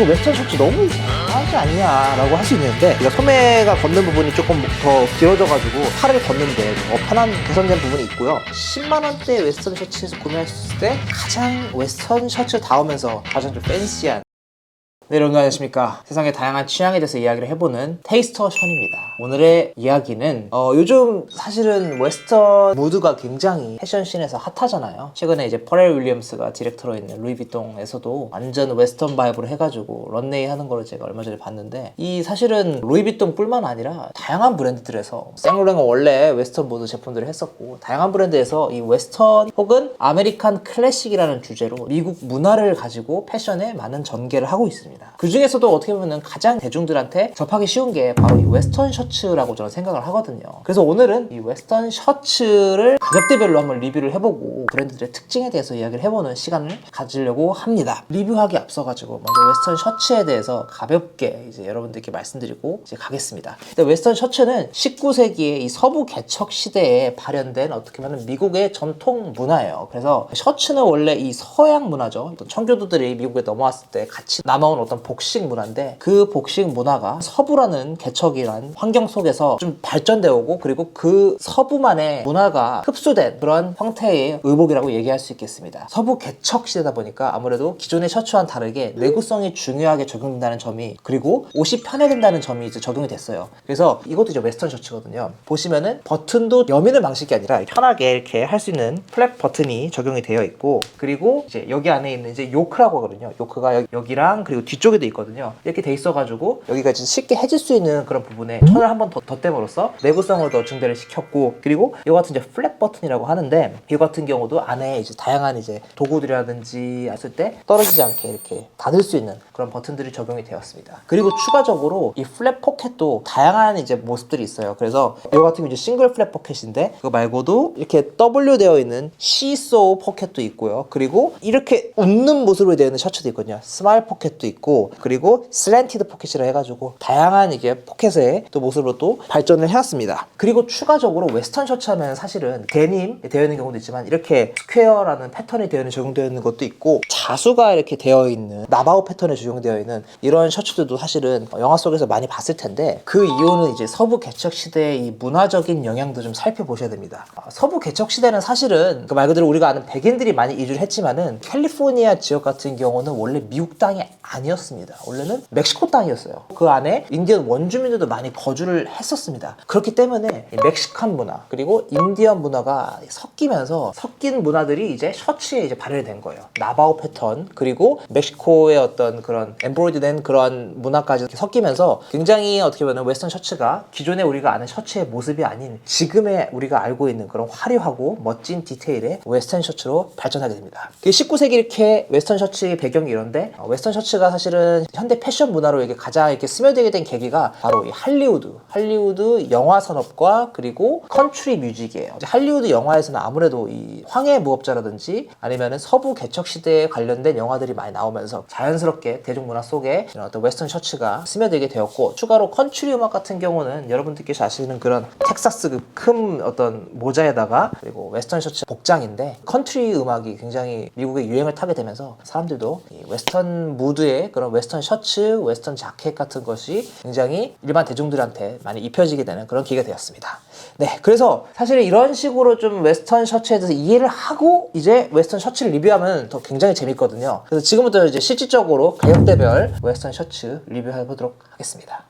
그 웨스턴 셔츠 너무 하지 않냐라고 할 수 있는데 그러니까 소매가 걷는 부분이 조금 더 길어져가지고 팔을 걷는데 더 편한 개선된 부분이 있고요. 10만 원대 웨스턴 셔츠에서 구매하셨을 때 가장 웨스턴 셔츠 닿으면서 가장 좀 팬시한 네, 여러분 안녕하십니까. 세상의 다양한 취향에 대해서 이야기를 해보는 테이스터 션입니다. 오늘의 이야기는 어, 요즘 사실은 웨스턴 무드가 굉장히 패션씬에서 핫하잖아요. 최근에 이제 퍼렐 윌리엄스가 디렉터로 있는 루이비통에서도 완전 웨스턴 바이브로 해가지고 런웨이 하는 거를 제가 얼마 전에 봤는데 이 사실은 루이비통뿐만 아니라 다양한 브랜드들에서 생로랭은 원래 웨스턴 무드 제품들을 했었고 다양한 브랜드에서 이 웨스턴 혹은 아메리칸 클래식이라는 주제로 미국 문화를 가지고 패션에 많은 전개를 하고 있습니다. 그 중에서도 어떻게 보면 가장 대중들한테 접하기 쉬운 게 바로 이 웨스턴 셔츠라고 저는 생각을 하거든요. 그래서 오늘은 이 웨스턴 셔츠를 가격대별로 한번 리뷰를 해보고 브랜드들의 특징에 대해서 이야기를 해보는 시간을 가지려고 합니다. 리뷰하기 앞서가지고 먼저 웨스턴 셔츠에 대해서 가볍게 이제 여러분들께 말씀드리고 이제 가겠습니다. 웨스턴 셔츠는 19세기의 이 서부 개척 시대에 발현된 어떻게 보면 미국의 전통 문화예요. 그래서 셔츠는 원래 이 서양 문화죠. 청교도들이 미국에 넘어왔을 때 같이 남아온 어떤 복식 문화인데 그 복식 문화가 서부라는 개척이란 환경 속에서 좀 발전되어 오고 그리고 그 서부만의 문화가 흡수된 그런 형태의 의복 이라고 얘기할 수 있겠습니다. 서부 개척 시대다 보니까 아무래도 기존의 셔츠와는 다르게 내구성이 중요하게 적용된다는 점이 그리고 옷이 편해진다는 점이 이제 적용이 됐어요. 그래서 이것도 이제 웨스턴 셔츠거든요. 보시면은 버튼도 여민을 방식이 아니라 편하게 이렇게 할 수 있는 플랩 버튼이 적용이 되어 있고 그리고 이제 여기 안에 있는 이제 요크라고 하거든요. 요크가 여기, 여기 랑 그리고 뒤쪽에도 있거든요. 이렇게 돼 있어가지고 여기가 이제 쉽게 해질 수 있는 그런 부분에 천을 한 번 더 덧댐으로써 내구성을 더 증대를 시켰고 그리고 이거 같은 이제 플랫 버튼이라고 하는데 이 같은 경우도 안에 이제 다양한 이제 도구들이라든지 했을 때 떨어지지 않게 이렇게 닫을 수 있는 그런 버튼들이 적용이 되었습니다. 그리고 추가적으로 이 플랫 포켓도 다양한 이제 모습들이 있어요. 그래서 이거 같은 경우 이제 싱글 플랫 포켓인데 그거 말고도 이렇게 W 되어 있는 시소 포켓도 있고요. 그리고 이렇게 웃는 모습으로 되어 있는 셔츠도 있거든요. 스마일 포켓도 있고 그리고 슬랜티드 포켓이라 해가지고 다양한 이게 포켓의 또 모습으로 또 발전을 해왔습니다. 그리고 추가적으로 웨스턴 셔츠 하면 사실은 데님 되어 있는 경우도 있지만 이렇게 스퀘어라는 패턴이 되어 있는 적용되어 있는 것도 있고 자수가 이렇게 되어 있는 나바오 패턴에 적용되어 있는 이런 셔츠들도 사실은 영화 속에서 많이 봤을 텐데 그 이유는 이제 서부 개척 시대의 이 문화적인 영향도 좀 살펴보셔야 됩니다. 아, 서부 개척 시대는 사실은 그 말 그대로 우리가 아는 백인들이 많이 이주를 했지만은 캘리포니아 지역 같은 경우는 원래 미국 땅이 아니었습니다. 원래는 멕시코 땅이었어요. 그 안에 인디언 원주민들도 많이 거주를 했었습니다. 그렇기 때문에 이 멕시칸 문화 그리고 인디언 문화가 섞이면서 섞인 문화들이 이제 셔츠에 이제 발현이 된 거예요. 나바오 패턴 그리고 멕시코의 어떤 그런 엠브로이드된 그런 문화까지 섞이면서 굉장히 어떻게 보면 웨스턴 셔츠가 기존에 우리가 아는 셔츠의 모습이 아닌 지금의 우리가 알고 있는 그런 화려하고 멋진 디테일의 웨스턴 셔츠로 발전하게 됩니다. 19세기 이렇게 웨스턴 셔츠의 배경이 이런데 어, 웨스턴 셔츠가 사실은 현대 패션 문화로 이게 가장 이렇게 스며들게 된 계기가 바로 이 할리우드, 할리우드 영화 산업과 그리고 컨트리 뮤직이에요. 할리우드 영화에서는 아무래도 이 황해 무법자라든지 아니면은 서부 개척 시대에 관련된 영화들이 많이 나오면서 자연스럽게 대중문화 속에 이런 어떤 웨스턴 셔츠가 스며들게 되었고 추가로 컨트리 음악 같은 경우는 여러분들께서 아시는 그런 텍사스 그큰 어떤 모자에다가 그리고 웨스턴 셔츠 복장인데 컨트리 음악이 굉장히 미국의 유행을 타게 되면서 사람들도 이 웨스턴 무드의 그런 웨스턴 셔츠, 웨스턴 자켓 같은 것이 굉장히 일반 대중들한테 많이 입혀지게 되는 그런 기회가 되었습니다. 네, 그래서 사실 이런 식으로 좀 웨스턴 셔츠에 대해서 이해를 하고 이제 웨스턴 셔츠를 리뷰하면 더 굉장히 재밌거든요. 그래서 지금부터 이제 실질적으로 가격대별 웨스턴 셔츠 리뷰해 보도록 하겠습니다.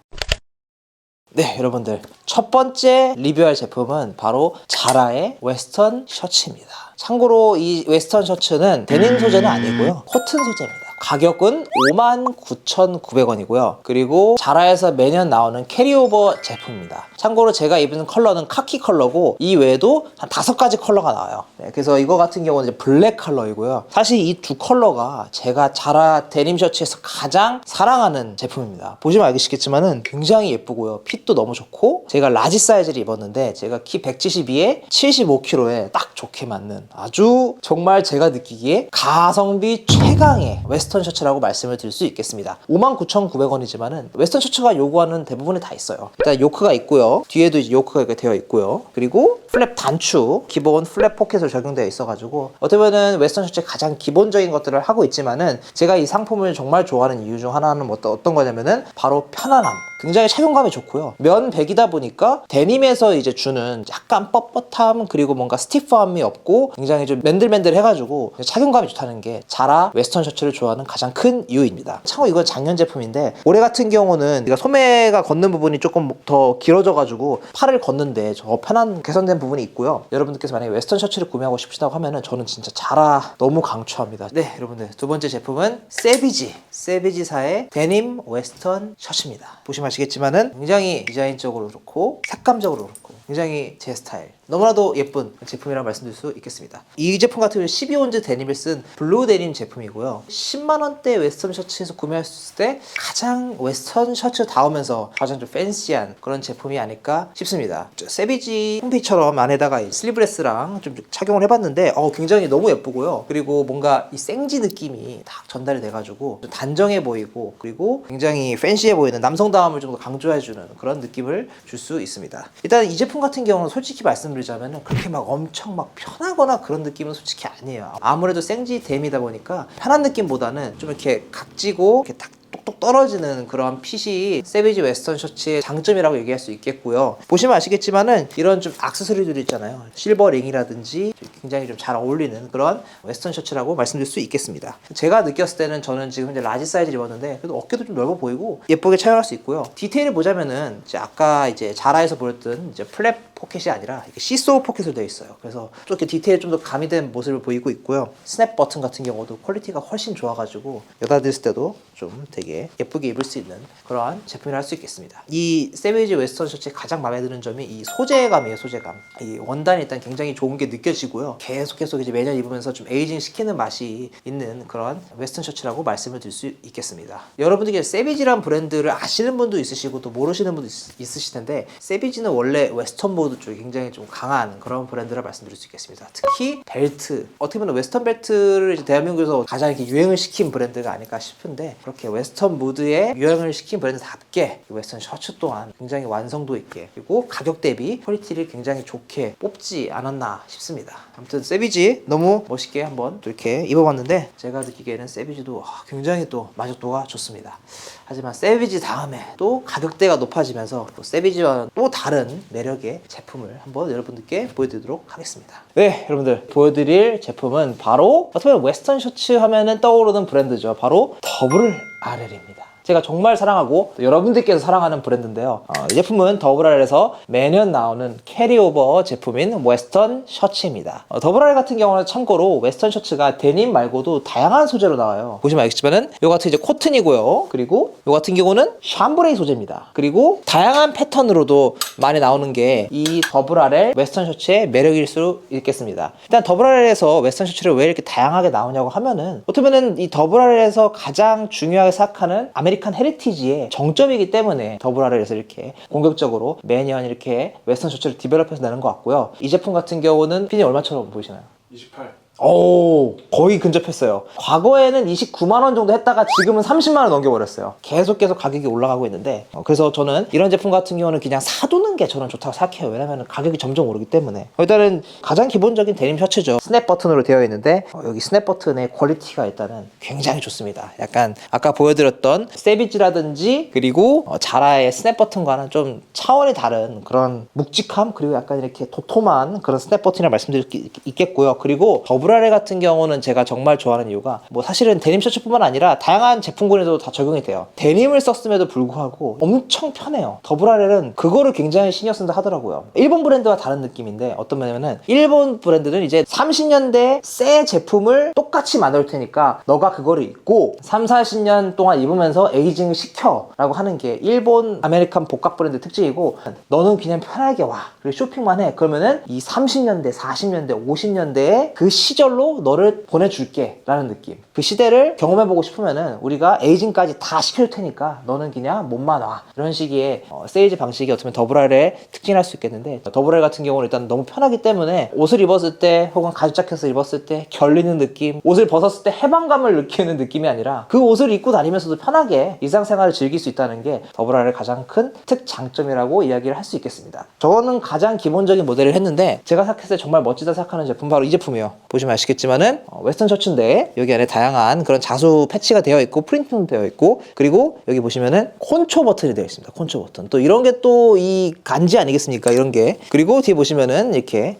네, 여러분들. 첫 번째 리뷰할 제품은 바로 자라의 웨스턴 셔츠입니다. 참고로 이 웨스턴 셔츠는 데님 소재는 아니고요. 코튼 소재입니다. 가격은 59,900원이고요. 그리고 자라에서 매년 나오는 캐리오버 제품입니다. 참고로 제가 입은 컬러는 카키 컬러고 이 외에도 한 다섯 가지 컬러가 나와요. 네, 그래서 이거 같은 경우는 이제 블랙 컬러이고요. 사실 이 두 컬러가 제가 자라 데님 셔츠에서 가장 사랑하는 제품입니다. 보시면 알겠겠지만은 굉장히 예쁘고요. 핏도 너무 좋고 제가 라지 사이즈를 입었는데 제가 키 172에 75kg에 딱 좋게 맞는 아주 정말 제가 느끼기에 가성비 최강의 웨스턴 웨스턴 셔츠라고 말씀을 드릴 수 있겠습니다. 59,900원이지만은 웨스턴 셔츠가 요구하는 대부분이 다 있어요. 일단 요크가 있고요. 뒤에도 이제 요크가 이렇게 되어 있고요. 그리고 플랩 단추, 기본 플랩 포켓으로 적용되어 있어가지고 어떻게 보면 웨스턴 셔츠의 가장 기본적인 것들을 하고 있지만은 제가 이 상품을 정말 좋아하는 이유 중 하나는 어떤, 어떤 거냐면은 바로 편안함. 굉장히 착용감이 좋고요. 면백이다 보니까 데님에서 이제 주는 약간 뻣뻣함 그리고 뭔가 스티프함이 없고 굉장히 좀 맨들맨들 해가지고 착용감이 좋다는 게 자라 웨스턴 셔츠를 좋아하는 가장 큰 이유입니다. 참고 이건 작년 제품인데 올해 같은 경우는 소매가 걷는 부분이 조금 더 길어져가지고 팔을 걷는데 더 편한 개선된 부분이 있고요. 여러분들께서 만약에 웨스턴 셔츠를 구매하고 싶으시다고 하면은 저는 진짜 자라 너무 강추합니다. 네, 여러분들 두 번째 제품은 세비지 세비지사의 데님 웨스턴 셔츠입니다. 보시면 아시겠지만은 굉장히 디자인적으로 그렇고 색감적으로 그렇고 굉장히 제 스타일 너무나도 예쁜 제품이라고 말씀드릴 수 있겠습니다. 이 제품 같은 경우는 12온즈 데님을 쓴 블루 데님 제품이고요. 10만 원대 웨스턴 셔츠에서 구매했을 때 가장 웨스턴 셔츠 다우면서 가장 좀 팬시한 그런 제품이 아닐까 싶습니다. 저 세비지 홈페이처럼 안에다가 이 슬리브레스랑 좀 착용을 해봤는데 어, 굉장히 너무 예쁘고요. 그리고 뭔가 이 생지 느낌이 딱 전달이 돼가지고 좀 단정해 보이고 그리고 굉장히 팬시해 보이는 남성다움을 좀 더 강조해주는 그런 느낌을 줄 수 있습니다. 일단 이 제품 같은 경우는 솔직히 말씀드리자면 그렇게 막 엄청 막 편하거나 그런 느낌은 솔직히 아니에요. 아무래도 생지 댐이다 보니까 편한 느낌보다는 좀 이렇게 각지고 이렇게 딱 똑똑 떨어지는 그런 핏이 세비지 웨스턴 셔츠의 장점이라고 얘기할 수 있겠고요. 보시면 아시겠지만은 이런 좀 악세서리들이 있잖아요. 실버 링이라든지 굉장히 좀 잘 어울리는 그런 웨스턴 셔츠라고 말씀드릴 수 있겠습니다. 제가 느꼈을 때는 저는 지금 이제 라지 사이즈를 입었는데 그래도 어깨도 좀 넓어 보이고 예쁘게 착용할 수 있고요. 디테일을 보자면은 이제 아까 이제 자라에서 보였던 이제 플랩 포켓이 아니라 시소 포켓으로 되어 있어요. 그래서 좀 이렇게 디테일 좀 더 가미된 모습을 보이고 있고요. 스냅 버튼 같은 경우도 퀄리티가 훨씬 좋아가지고 여다 드렸을 때도 좀 되게 예쁘게 입을 수 있는 그러한 제품이라 할 수 있겠습니다. 이 세베이지 웨스턴 셔츠의 가장 마음에 드는 점이 이 소재감이에요. 소재감. 이 원단이 일단 굉장히 좋은 게 느껴지고요. 계속 계속 이제 매년 입으면서 좀 에이징 시키는 맛이 있는 그런 웨스턴 셔츠라고 말씀을 드릴 수 있겠습니다. 여러분들이 세비지란 브랜드를 아시는 분도 있으시고 또 모르시는 분도 있, 있으실 텐데 세비지는 원래 웨스턴 모드 쪽이 굉장히 좀 강한 그런 브랜드라 말씀드릴 수 있겠습니다. 특히 벨트 어떻게 보면 웨스턴 벨트를 대한민국에서 가장 이렇게 유행을 시킨 브랜드가 아닐까 싶은데 그렇게 웨스턴 무드에 유행을 시킨 브랜드답게 이 웨스턴 셔츠 또한 굉장히 완성도 있게 그리고 가격 대비 퀄리티를 굉장히 좋게 뽑지 않았나 싶습니다. 아무튼 세비지 너무 멋있게 한번 또 이렇게 입어봤는데 제가 느끼기에는 세비지도 아, 굉장히 또 만족도가 좋습니다. 하지만 세비지 다음에 또 가격대가 높아지면서 또 세비지와 또 다른 매력의 제품을 한번 여러분들께 보여드리도록 하겠습니다. 네, 여러분들 보여드릴 제품은 바로 어떻게 보면 웨스턴 셔츠 하면은 떠오르는 브랜드죠. 바로 더블 RL입니다. 제가 정말 사랑하고 또 여러분들께서 사랑하는 브랜드인데요. 어, 이 제품은 더블알에서 매년 나오는 캐리오버 제품인 웨스턴 셔츠입니다. 어, 더블알 같은 경우는 참고로 웨스턴 셔츠가 데님 말고도 다양한 소재로 나와요. 보시면 알겠지만은 요 같은 이제 코튼이고요. 그리고 요 같은 경우는 샴브레이 소재입니다. 그리고 다양한 패턴으로도 많이 나오는 게 이 더블알의 웨스턴 셔츠의 매력일 수 있겠습니다. 일단 더블알에서 웨스턴 셔츠를 왜 이렇게 다양하게 나오냐고 하면은 어떻게 보면 이 더블알에서 가장 중요하게 생각하는 아메리칸 헤리티지의 정점이기 때문에 더블알에서 이렇게 공격적으로 매년 이렇게 웨스턴 셔츠를 디벨롭해서 내는 것 같고요. 이 제품 같은 경우는 핀이 얼마처럼 보이시나요? 28. 오 거의 근접했어요. 과거에는 29만 원 정도 했다가 지금은 30만 원 넘겨버렸어요. 계속 계속 가격이 올라가고 있는데 어, 그래서 저는 이런 제품 같은 경우는 그냥 사두는 게 저는 좋다고 생각해요. 왜냐면 가격이 점점 오르기 때문에. 일단은 가장 기본적인 데님 셔츠죠. 스냅 버튼으로 되어 있는데 어, 여기 스냅 버튼의 퀄리티가 일단은 굉장히 좋습니다. 약간 아까 보여드렸던 세비지라든지 그리고 어, 자라의 스냅 버튼과는 좀 차원이 다른 그런 묵직함 그리고 약간 이렇게 도톰한 그런 스냅 버튼이라 말씀드릴 수 있- 있겠고요. 그리고 더 블아레 같은 경우는 제가 정말 좋아하는 이유가 뭐 사실은 데님 셔츠뿐만 아니라 다양한 제품군에도 다 적용이 돼요. 데님을 썼음에도 불구하고 엄청 편해요. 더블아레는 그거를 굉장히 신경 쓴다 하더라고요. 일본 브랜드와 다른 느낌인데 어떤 면이냐면은 일본 브랜드는 이제 30년대 새 제품을 똑같이 만들 테니까 너가 그거를 입고 3, 40년 동안 입으면서 에이징을 시켜 라고 하는 게 일본 아메리칸 복각 브랜드 특징이고 너는 그냥 편하게 와. 그리고 쇼핑만 해. 그러면은 이 30년대 40년대 50년대의 그 시절 시절로 너를 보내줄게 라는 느낌. 그 시대를 경험해보고 싶으면은 우리가 에이징까지 다 시켜줄 테니까 너는 그냥 몸만 와. 이런 식의 어, 세일즈 방식이 어쩌면 더블알의 특징할 수 있겠는데 더블알 같은 경우는 일단 너무 편하기 때문에 옷을 입었을 때 혹은 가죽 자켓을 입었을 때 결리는 느낌 옷을 벗었을 때 해방감을 느끼는 느낌이 아니라 그 옷을 입고 다니면서도 편하게 일상생활을 즐길 수 있다는 게 더블알의 가장 큰 특장점이라고 이야기를 할 수 있겠습니다. 저는 가장 기본적인 모델을 했는데 제가 생각했을 때 정말 멋지다 생각하는 제품 바로 이 제품이에요 보시면 아시겠지만은 어, 웨스턴 셔츠인데 여기 안에 다양한 그런 자수 패치가 되어 있고 프린팅도 되어 있고 그리고 여기 보시면은 콘초 버튼이 되어 있습니다. 콘초 버튼. 또 이런 게 또 이 간지 아니겠습니까? 이런 게. 그리고 뒤에 보시면은 이렇게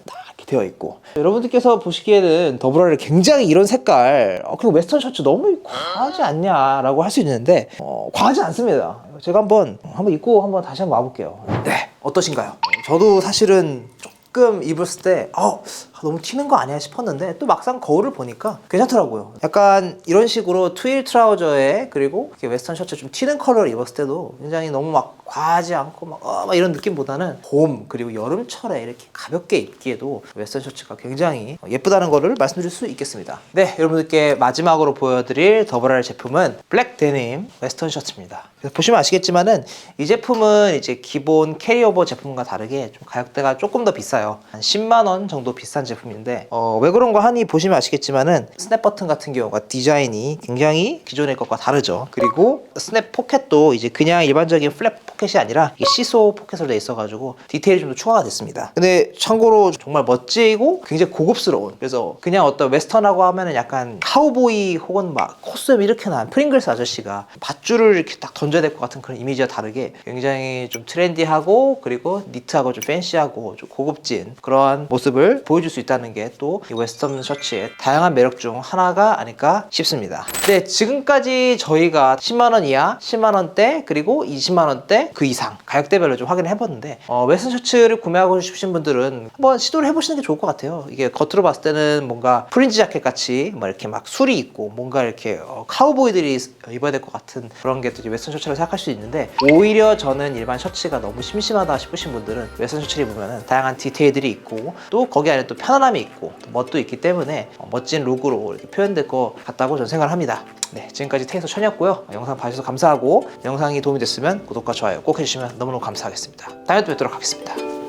되어 있고. 여러분들께서 보시기에는 더블알을 굉장히 이런 색깔 어, 그리고 웨스턴 셔츠 너무 과하지 않냐라고 할 수 있는데 어, 과하지 않습니다. 제가 한번 한번 입고 한번 다시 한번 와볼게요. 네. 어떠신가요? 저도 사실은 조금 입었을 때 어, 너무 튀는 거 아니야 싶었는데 또 막상 거울을 보니까 괜찮더라고요. 약간 이런 식으로 트윌 트라우저에 그리고 웨스턴 셔츠 좀 튀는 컬러를 입었을 때도 굉장히 너무 막 과하지 않고 막, 어, 막 이런 느낌보다는 봄 그리고 여름철에 이렇게 가볍게 입기에도 웨스턴 셔츠가 굉장히 예쁘다는 거를 말씀드릴 수 있겠습니다. 네, 여러분들께 마지막으로 보여드릴 더블알 제품은 블랙 데님 웨스턴 셔츠입니다. 그래서 보시면 아시겠지만은 이 제품은 이제 기본 캐리오버 제품과 다르게 좀 가격대가 조금 더 비싸요. 한 10만 원 정도 비싼 제품인데 어, 왜 그런가 하니 보시면 아시겠지만은 스냅 버튼 같은 경우가 디자인이 굉장히 기존의 것과 다르죠. 그리고 스냅 포켓도 이제 그냥 일반적인 플랫 포켓이 아니라 시소 포켓으로 돼 있어가지고 디테일이 좀 더 추가가 됐습니다. 근데 참고로 정말 멋지고 굉장히 고급스러운 그래서 그냥 어떤 웨스턴하고 하면은 약간 카우보이 혹은 막 코스튬 이렇게 난 프링글스 아저씨가 밧줄을 이렇게 딱 던져야 될 것 같은 그런 이미지와 다르게 굉장히 좀 트렌디하고 그리고 니트하고 좀 팬시하고 좀 고급진 그러한 모습을 보여줄 수 있다는 게또이 웨스턴 셔츠의 다양한 매력 중 하나가 아닐까 싶습니다. 네, 지금까지 저희가 10만 원 이하, 10만 원대 그리고 20만 원대 그 이상 가격대별로 좀 확인을 해봤는데 어, 웨스턴 셔츠를 구매하고 싶으신 분들은 한번 시도를 해보시는 게 좋을 것 같아요. 이게 겉으로 봤을 때는 뭔가 프린지 자켓 같이 뭐 이렇게 막 술이 있고 뭔가 이렇게 어, 카우보이들이 입어야 될 것 같은 그런 게 또 웨스턴 셔츠라고 생각할 수 있는데 오히려 저는 일반 셔츠가 너무 심심하다 싶으신 분들은 웨스턴 셔츠를 입으면 다양한 디테일들이 있고 또 거기 안에 또 편 안함이 있고 또 멋도 있기 때문에 어, 멋진 룩으로 이렇게 표현될 것 같다고 저는 생각을 합니다. 네, 지금까지 테이서 천이었고요. 영상 봐주셔서 감사하고 영상이 도움이 됐으면 구독과 좋아요 꼭 해주시면 너무너무 감사하겠습니다. 다음에 또 뵙도록 하겠습니다.